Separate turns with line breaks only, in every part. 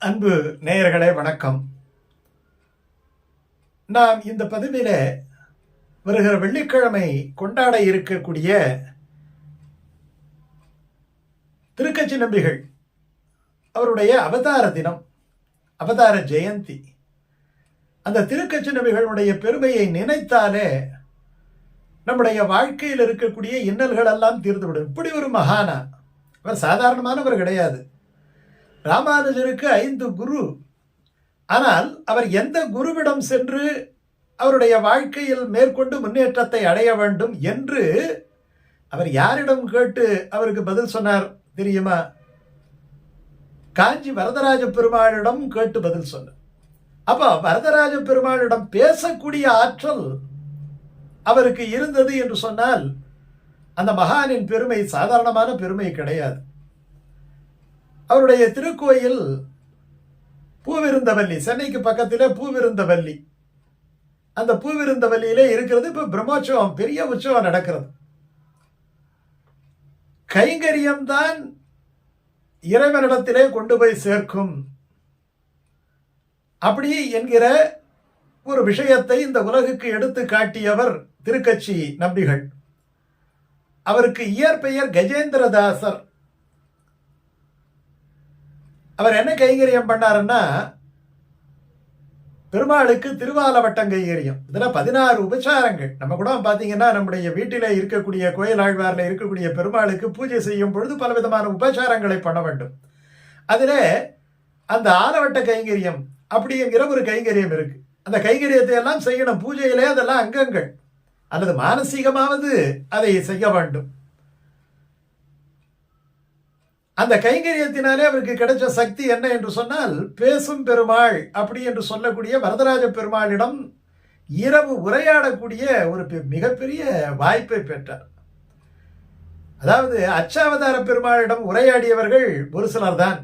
அன்பு நேயர்களே வணக்கம். நாம் இந்த பதிவில் வருகிற வெள்ளிக்கிழமை கொண்டாட இருக்கக்கூடிய திருக்கச்சி நம்பிகள் அவருடைய அவதார தினம் அவதார ஜெயந்தி. அந்த திருக்கச்சி நம்பிகளுடைய பெருமையை நினைத்தாலே நம்முடைய வாழ்க்கையில் இருக்கக்கூடிய இன்னல்கள் எல்லாம் தீர்ந்துவிடும். இப்படி ஒரு மகானா அவர் சாதாரணமானவர் கிடையாது. ராமானுஜருக்கு ஐந்து குரு. ஆனால் அவர் எந்த குருவிடம் சென்று அவருடைய வாழ்க்கையில் மேற்கொண்டு முன்னேற்றத்தை அடைய வேண்டும் என்று அவர் யாரிடம் கேட்டு அவருக்கு பதில் சொன்னார் தெரியுமா? காஞ்சி வரதராஜ பெருமாளிடம் கேட்டு பதில் சொன்னார். அப்போ வரதராஜ பெருமாளிடம் பேசக்கூடிய ஆற்றல் அவருக்கு இருந்தது என்று சொன்னால் அந்த மகானின் பெருமை சாதாரணமான பெருமை கிடையாது. அவருடைய திருக்கோயில் பூவிருந்தவல்லி சென்னைக்கு பக்கத்தில் பூவிருந்தவல்லி. அந்த பூவிருந்தவல்லியிலே இருக்கிறது இப்போ பிரம்மோற்சவம் பெரிய உற்சவம் நடக்கிறது. கைங்கரியம்தான் இறைவனிடத்திலே கொண்டு போய் சேர்க்கும். அப்படி என்கிற ஒரு விஷயத்தை இந்த உலகுக்கு எடுத்து காட்டியவர் திருக்கட்சி நம்பிகள். அவருக்கு இயற்பெயர் கஜேந்திரதாசர். அவர் என்ன கைங்கரியம் பண்ணாருன்னா பெருமாளுக்கு திருவாலவட்டம் கைங்கரியம். இதில் பதினாறு உபச்சாரங்கள். நம்ம கூட பார்த்தீங்கன்னா நம்முடைய வீட்டில் இருக்கக்கூடிய கோயில் ஆழ்வாரில் இருக்கக்கூடிய பெருமாளுக்கு பூஜை செய்யும் பொழுது பலவிதமான உபச்சாரங்களை பண்ண வேண்டும். அதில் அந்த ஆலவட்ட கைங்கரியம் அப்படிங்கிற ஒரு கைங்கரியம் இருக்குது அந்த கைங்கரியத்தை எல்லாம் செய்யணும். பூஜையிலே அதெல்லாம் அங்கங்கள். அல்லது மானசீகமாவது அதை செய்ய வேண்டும். அந்த கைங்கரியத்தினாலே அவருக்கு கிடைச்ச சக்தி என்ன என்று சொன்னால் பேசும் பெருமாள் அப்படி என்று சொல்லக்கூடிய வரதராஜ பெருமாளிடம் இரவு உரையாடக்கூடிய ஒரு மிகப்பெரிய வாய்ப்பை பெற்றார். அதாவது அச்சாவதார பெருமாளிடம் உரையாடியவர்கள் ஒரு சிலர் தான்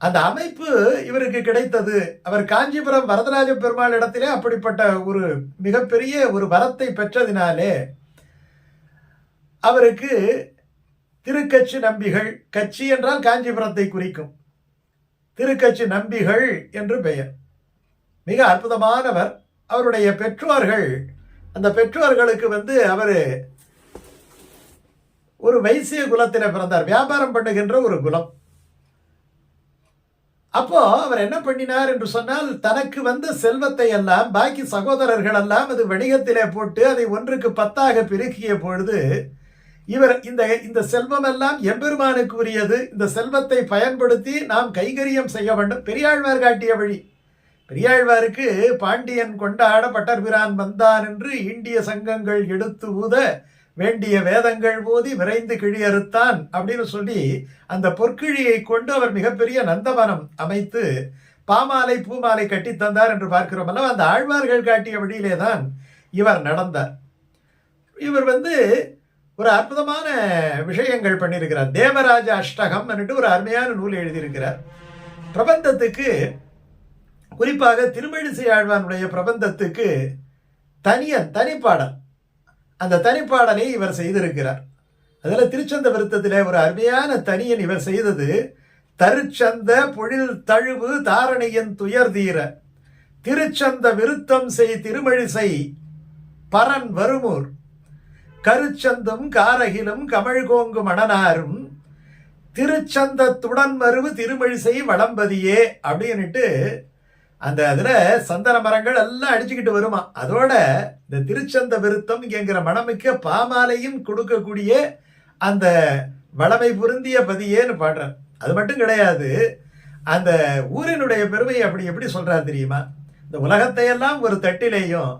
அந்த அமைப்பு இவருக்கு கிடைத்தது. அவர் காஞ்சிபுரம் வரதராஜ பெருமாள் இடத்திலே அப்படிப்பட்ட ஒரு மிகப்பெரிய ஒரு வரத்தை பெற்றதினாலே அவருக்கு திருக்கட்சி நம்பிகள் கட்சி என்றால் காஞ்சிபுரத்தை குறிக்கும். திருக்கட்சி நம்பிகள் என்று பெயர். மிக அற்புதமானவர். அவருடைய பெற்றோர்கள் அந்த பெற்றோர்களுக்கு வந்து அவர் ஒரு வைசிய குலத்தில் பிறந்தார். வியாபாரம் பண்ணுகின்ற ஒரு குலம். அப்போ அவர் என்ன பண்ணினார் என்று சொன்னால் தனக்கு வந்த செல்வத்தை எல்லாம் பாக்கி சகோதரர்கள் எல்லாம் அது வணிகத்திலே போட்டு அதை ஒன்றுக்கு பத்தாக பெருக்கிய பொழுது இவர் இந்த இந்த செல்வம் எல்லாம் எம்பெருமானுக்கு உரியது இந்த செல்வத்தை பயன்படுத்தி நாம் கைகரியம் செய்ய வேண்டும். பெரியாழ்வார் காட்டிய வழி. பெரியாழ்வாருக்கு பாண்டியன் கொண்டாட பட்டர்பிரான் வந்தான் என்று இந்திய சங்கங்கள் எடுத்து ஊத வேண்டிய வேதங்கள் போதி விரைந்து கிழியறுத்தான் அப்படின்னு சொல்லி அந்த பொற்கிழியை கொண்டு அவர் மிகப்பெரிய நந்தவனம் அமைத்து பாமாலை பூமாலை கட்டி தந்தார் என்று பார்க்கிறோம் அல்லவா? அந்த ஆழ்வார்கள் காட்டிய வழியிலே தான் இவர் நடந்தார். இவர் வந்து ஒரு அற்புதமான விஷயங்கள் பண்ணியிருக்கிறார். தேவராஜ அஷ்டகம் ஒரு அருமையான நூல் எழுதியிருக்கிறார். பிரபந்தத்துக்கு குறிப்பாக திருமழிசை ஆழ்வானுடைய பிரபந்தத்துக்கு தனியன் தனிப்பாடல். அந்த தனிப்பாடலை இவர் செய்திருக்கிறார். அதில் திருச்சந்த விருத்தத்தில் ஒரு அருமையான தனியன் இவர் செய்தது தருச்சந்த பொழில் தழுவு தாரணியன் துயர் தீர திருச்சந்த விருத்தம் செய் திருமழிசை பரன் வருமூர் கருச்சந்தும் காரகிலும் கமழ்கோங்கு மணனாரும் திருச்சந்தத்துடன் மருவு திருமழிசை வளம்பதியே அப்படின்னுட்டு அந்த அதில் சந்தன மரங்கள் எல்லாம் அடிச்சுக்கிட்டு வருமா? அதோட இந்த திருச்சந்த விருத்தம் என்கிற மணமிக்க பாமாலையும் கொடுக்கக்கூடிய அந்த வளமை பொருந்திய பதியேன்னு பாடுறார். அது மட்டும் கிடையாது அந்த ஊரினுடைய பெருமையை அப்படி எப்படி சொல்கிறார் தெரியுமா? இந்த உலகத்தையெல்லாம் ஒரு தட்டிலேயும்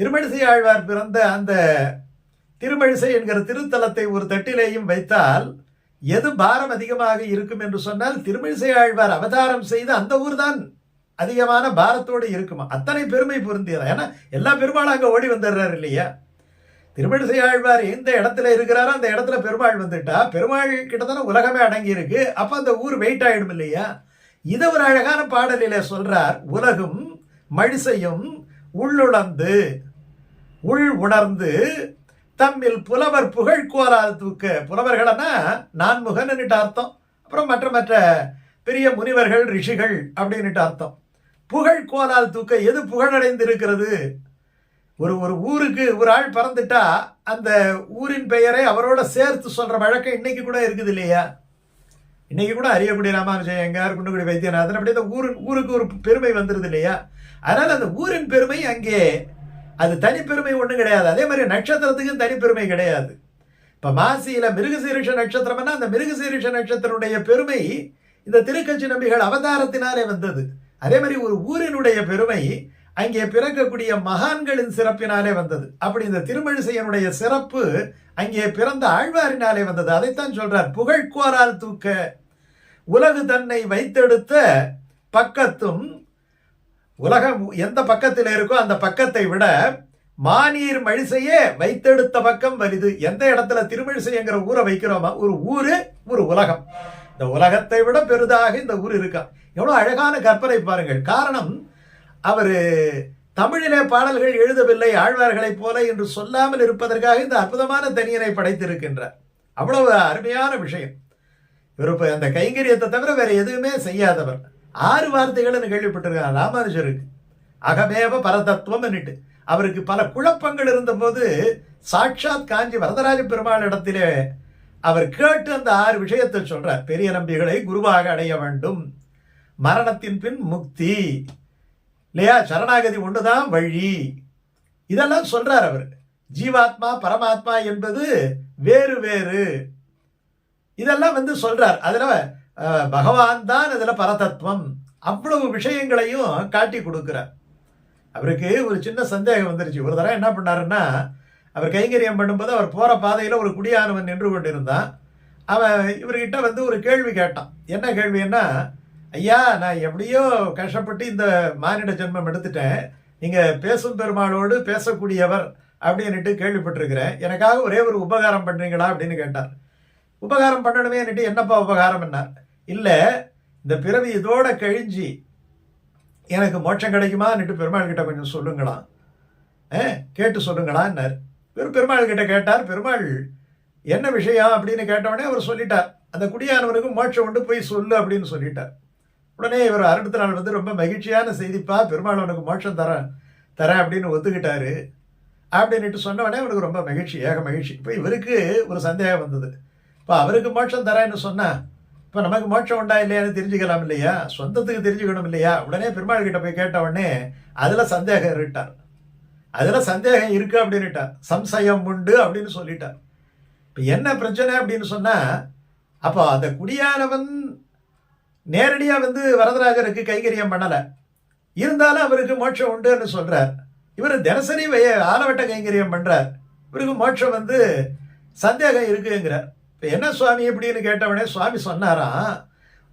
திருமணிசை ஆழ்வார் பிறந்த அந்த திருமழிசை என்கிற திருத்தலத்தை ஒரு தட்டிலேயும் வைத்தால் எது பாரம் அதிகமாக இருக்கும் என்று சொன்னால் திருமழிசை ஆழ்வார் அவதாரம் செய்து அந்த ஊர் தான் அதிகமான பாரத்தோடு இருக்குமா? அத்தனை பெருமை பொருந்தியதா? ஏன்னா எல்லா பெருமாளும் அங்கே ஓடி வந்துடுறாரு இல்லையா? திருமழிசை ஆழ்வார் எந்த இடத்துல இருக்கிறாரோ அந்த இடத்துல பெருமாள் வந்துட்டா பெருமாள் கிட்ட உலகமே அடங்கி இருக்கு அப்போ அந்த ஊர் வெயிட் ஆகிடும் இல்லையா? இதை ஒரு அழகான பாடலில சொல்றார் உலகும் மழிசையும் உள்ளுணர்ந்து உள் உணர்ந்து தம்மில் புலவர் புகழ் கோலால் தூக்க. நான் நான்முகன்னுட்டு அர்த்தம். அப்புறம் மற்ற மற்ற பெரிய முனிவர்கள் ரிஷிகள் அப்படின்னுட்டு அர்த்தம். புகழ் கோலால் தூக்க எது புகழடைந்து இருக்கிறது ஒரு ஒரு ஊருக்கு ஒரு ஆள் பறந்துட்டா அந்த ஊரின் பெயரை அவரோட சேர்த்து சொல்கிற வழக்கம் இன்னைக்கு கூட இருக்குது இல்லையா? இன்னைக்கு கூட அரியக்குடி ராமானுஜன் எங்கார் குண்டுக்குடி வைத்தியநாதன் அப்படி அந்த ஊரின் ஊருக்கு ஒரு பெருமை வந்துடுது இல்லையா? அதனால் அந்த ஊரின் பெருமை அங்கே அது தனிப்பெருமை ஒன்றும் கிடையாது. அதே மாதிரி நட்சத்திரத்துக்கும் தனிப்பெருமை கிடையாது. இப்போ மாசியில் மிருகசீரிஷ நட்சத்திரம்னா அந்த மிருகசீரிஷ நட்சத்திரனுடைய பெருமை இந்த திருக்கட்சி நம்பிகள் அவதாரத்தினாலே வந்தது. அதே மாதிரி ஒரு ஊரினுடைய பெருமை அங்கே பிறக்கக்கூடிய மகான்களின் சிறப்பினாலே வந்தது. அப்படி இந்த திருமழிசையனுடைய சிறப்பு அங்கே பிறந்த ஆழ்வாரினாலே வந்தது. அதைத்தான் சொல்றார் புகழ்கோரால் தூக்க உலகு தன்னை வைத்தெடுத்த பக்கத்தும் உலகம் எந்த பக்கத்தில் இருக்கோ அந்த பக்கத்தை விட மானியர் மழிசையே வைத்தெடுத்த பக்கம் வலிது. எந்த இடத்துல திருமழிசைங்கிற ஊரை வைக்கிறோமா ஒரு ஊரு ஒரு உலகம். இந்த உலகத்தை விட பெரிதாக இந்த ஊர் இருக்கா? எவ்வளோ அழகான கற்பனை பாருங்கள். காரணம் அவர் தமிழிலே பாடல்கள் எழுதவில்லை ஆழ்வார்களைப் போல என்று சொல்லாமல் இருப்பதற்காக இந்த அற்புதமான தனியனை படைத்திருக்கின்றார். அவ்வளவு அருமையான விஷயம். இவர் அந்த கைங்கரியத்தை தவிர வேற எதுவுமே செய்யாதவர். ஆறு வார்த்தைகள்னு கேள்விப்பட்டிருக்கார் ராமானுஜருக்கு அகமேவ பரதத்துவம் என்னட்டு. அவருக்கு பல குழப்பங்கள் இருந்தபோது சாட்சாத் காஞ்சி வரதராஜ பெருமாள் இடத்திலே அவர் கேட்டு அந்த ஆறு விஷயத்தை சொல்றார். பெரிய நம்பிகளை குருவாக அடைய வேண்டும். மரணத்தின் பின் முக்தி. இல்லையா? சரணாகதி ஒன்றுதான் வழி. இதெல்லாம் சொல்றார் அவர். ஜீவாத்மா பரமாத்மா என்பது வேறு வேறு. இதெல்லாம் வந்து சொல்றார். அதில் பகவான் தான் இதில் பரதத்துவம். அவ்வளவு விஷயங்களையும் காட்டி கொடுக்குறார். அவருக்கு ஒரு சின்ன சந்தேகம் வந்துருச்சு. ஒரு தடவை என்ன பண்ணாருன்னா அவர் கைங்கரியம் பண்ணும்போது அவர் போகிற பாதையில் ஒரு குடியானவன் நின்று கொண்டிருந்தான். அவன் இவர்கிட்ட வந்து ஒரு கேள்வி கேட்டான். என்ன கேள்வின்னா ஐயா நான் எப்படியோ கஷ்டப்பட்டு இந்த மானிட ஜென்மம் எடுத்துட்டேன். நீங்கள் பேசும் பெருமாளோடு பேசக்கூடியவர் அப்படின்னுட்டு கேள்விப்பட்டிருக்கிறேன். எனக்காக ஒரே ஒரு உபகாரம் பண்ணுறீங்களா அப்படின்னு கேட்டார். உபகாரம் பண்ணணுமேன்னுட்டு என்னப்பா உபகாரம் என்னார்? இல்லை இந்த பிறவி இதோட கழிஞ்சு எனக்கு மோட்சம் கிடைக்குமான்னுட்டு பெருமாள் கிட்ட கொஞ்சம் சொல்லுங்களாம் ஏ கேட்டு சொல்லுங்களான்னார் இவர் பெருமாள் கிட்ட கேட்டார் பெருமாள் என்ன விஷயம்? அப்படின்னு கேட்டவுடனே அவர் சொல்லிட்டார் அந்த குடியானவனுக்கு மோட்சம் உண்டு போய் சொல்லு அப்படின்னு சொல்லிட்டார். உடனே இவர் அடுத்த நாள் வந்து ரொம்ப மகிழ்ச்சியான செய்திப்பா பெருமாள் உனக்கு மோட்சம் தரேன் தரேன் அப்படின்னு ஒத்துக்கிட்டாரு. அப்படின்னுட்டு சொன்னவொடனே அவனுக்கு ரொம்ப மகிழ்ச்சி ஏக மகிழ்ச்சி. இப்போ இவருக்கு ஒரு சந்தேகம் வந்தது. இப்போ அவருக்கு மோட்சம் தரேன்னு சொன்னால் இப்போ நமக்கு மோட்சம் உண்டா இல்லையான்னு தெரிஞ்சுக்கலாம் இல்லையா? சொந்தத்துக்கு தெரிஞ்சுக்கணும் இல்லையா? உடனே பெருமாள் கிட்ட போய் கேட்ட உடனே அதில் சந்தேகம் இருட்டார். அதில் சந்தேகம் இருக்குது அப்படின்னுட்டார். சம்சயம் உண்டு அப்படின்னு சொல்லிட்டார். இப்போ என்ன பிரச்சனை அப்படின்னு சொன்னால் அப்போ அந்த குடியானவன் நேரடியாக வந்து வரதராஜருக்கு கைகரியம் பண்ணலை. இருந்தாலும் அவருக்கு மோட்சம் உண்டுன்னு சொல்கிறார் இவர் தினசரி வே- ஆலவட்ட கைங்கரியம் பண்ணுறார் இவருக்கு மோட்சம் வந்து சந்தேகம் இருக்குங்கிறார். இப்போ என்ன சுவாமி எப்படின்னு கேட்டவனே சுவாமி சொன்னாராம்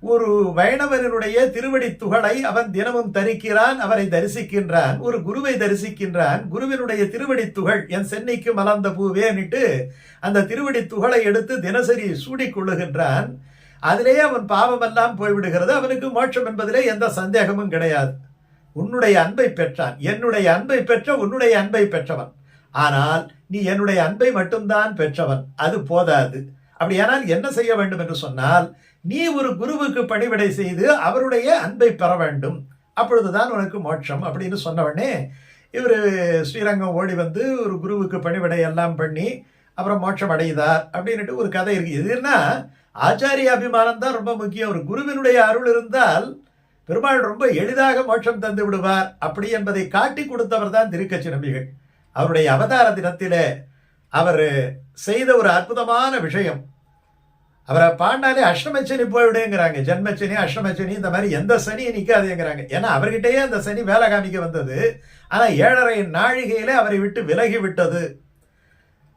ஒரு வைணவனுடைய திருவடி துகளை அவன் தினமும் தரிக்கிறான் அவரை தரிசிக்கின்றான் ஒரு குருவை தரிசிக்கின்றான் குருவினுடைய திருவடி துகள் என் சென்னைக்கு மலர்ந்த பூவேன்னுட்டு அந்த திருவடி துகளை எடுத்து தினசரி சூடிக்கொள்ளுகின்றான் அதிலேயே அவன் பாவமெல்லாம் போய்விடுகிறது அவனுக்கு மோட்சம் என்பதிலே எந்த சந்தேகமும் கிடையாது. உன்னுடைய அன்பை பெற்றான். என்னுடைய அன்பை பெற்ற உன்னுடைய அன்பை பெற்றவன். ஆனால் நீ என்னுடைய அன்பை மட்டும்தான் பெற்றவன். அது போதாது. அப்படியானால் என்ன செய்ய வேண்டும் என்று சொன்னால் நீ ஒரு குருவுக்கு பணிவிடை செய்து அவருடைய அன்பை பெற வேண்டும். அப்பொழுதுதான் உனக்கு மோட்சம் அப்படின்னு சொன்னவொடனே இவர் ஸ்ரீரங்கம் ஓடி வந்து ஒரு குருவுக்கு பணிவிடை எல்லாம் பண்ணி அப்புறம் மோட்சம் அடையுதார் அப்படின்னுட்டு ஒரு கதை இருக்கு. எதுனா ஆச்சாரிய அபிமானம் தான் ரொம்ப முக்கியம். ஒரு குருவினுடைய அருள் இருந்தால் பெருமாள் ரொம்ப எளிதாக மோட்சம் தந்து விடுவார். அப்படி என்பதை காட்டி கொடுத்தவர் தான் திருக்கச்சி நம்பிகள். அவருடைய அவதார தினத்திலே அவர் செய்த ஒரு அற்புதமான விஷயம். அவரை பாண்டாலே அஷ்டமச்சனி போய்விடுங்கிறாங்க ஜென்மச்சனி அஷ்டமச்சனி இந்த மாதிரி எந்த சனியும் நிற்காதுங்கிறாங்க ஏன்னா அவர்கிட்டயே அந்த சனி வேலை காமிக்க வந்தது. ஆனால் ஏழரை நாழிகையிலே அவரை விட்டு விலகி விட்டது.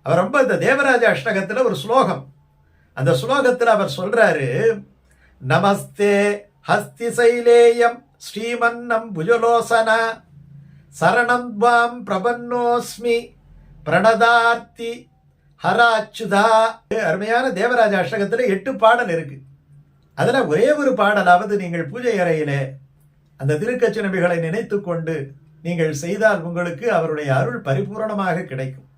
அவர் ரொம்ப இந்த தேவராஜ அஷ்டகத்தில் ஒரு ஸ்லோகம். அந்த ஸ்லோகத்தில் அவர் சொல்றாரு நமஸ்தே ஹஸ்தி சைலேயம் ஸ்ரீமன்னம் புஜலோசனா சரணம் துவாம் பிரபன்னோஸ்மி பிரணதார்த்தி ஹராச்சுதா. அருமையான தேவராஜ அஷ்டகத்தில் எட்டு பாடல் இருக்கு. அதில் ஒரே ஒரு பாடலாவது நீங்கள் பூஜை அறையிலே அந்த திருக்கச்சி நபிகளை நினைத்து கொண்டு நீங்கள் செய்தால் உங்களுக்கு அவருடைய அருள் பரிபூரணமாக கிடைக்கும்.